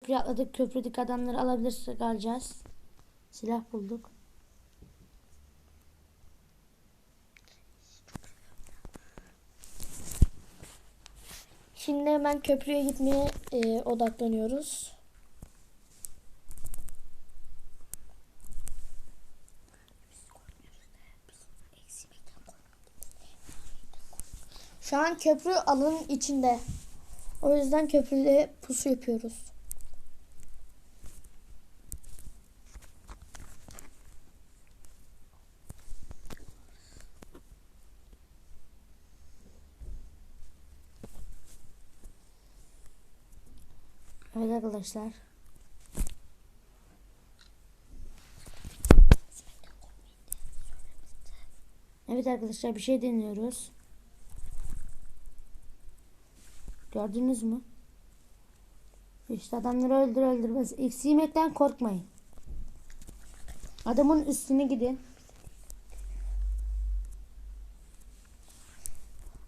Köprüye atladık. Köprüdeki adamları alabilirsek alacağız. Silah bulduk. Şimdi hemen köprüye gitmeye e, odaklanıyoruz. Şu an köprü alanın içinde. O yüzden köprüde pusu yapıyoruz. Evet arkadaşlar. Evet arkadaşlar bir şey deniyoruz. Gördünüz mü? İşte adamları öldür öldürmez. Eksi yemekten korkmayın. Adamın üstüne gidin.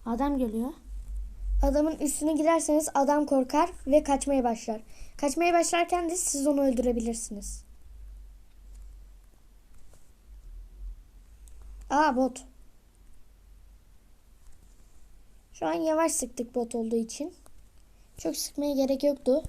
Adam geliyor. Adamın üstüne giderseniz adam korkar ve kaçmaya başlar. Kaçmaya başlarken de siz onu öldürebilirsiniz. Aa bot. Şu an yavaş sıktık bot olduğu için. Çok sıkmaya gerek yoktu.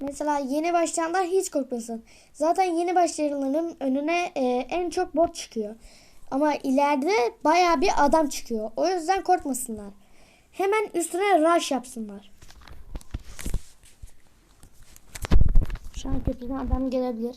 Mesela yeni başlayanlar hiç korkmasın. Zaten yeni başlayanların önüne e, en çok bot çıkıyor. Ama ileride baya bir adam çıkıyor. O yüzden korkmasınlar. Hemen üstüne rush yapsınlar. Şu an köprüden adam gelebilir.